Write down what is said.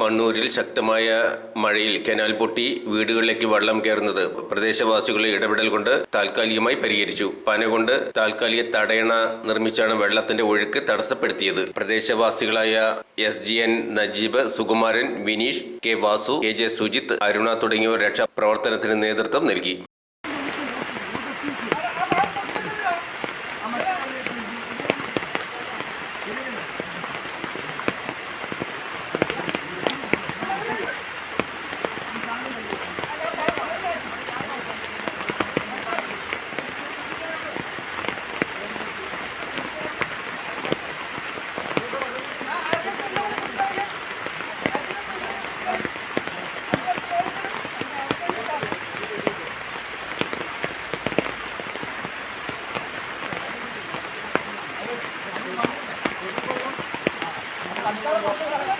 മണ്ണൂരിൽ ശക്തമായ മഴയിൽ കനാൽ പൊട്ടി വീടുകളിലേക്ക് വെള്ളം കയറുന്നത് പ്രദേശവാസികളെ ഇടപെടൽ കൊണ്ട് താൽക്കാലികമായി പരിഹരിച്ചു. പന കൊണ്ട് താൽക്കാലിക തടയണ നിർമ്മിച്ചാണ് വെള്ളത്തിന്റെ ഒഴുക്ക് തടസ്സപ്പെടുത്തിയത്. പ്രദേശവാസികളായ S G N Najeeb Sukumaran Vineesh K Vasu K J Sujith Aruna തുടങ്ങിയവർ രക്ഷാപ്രവർത്തനത്തിന് നേതൃത്വം നൽകി. ¡Vamos! ¡Vamos!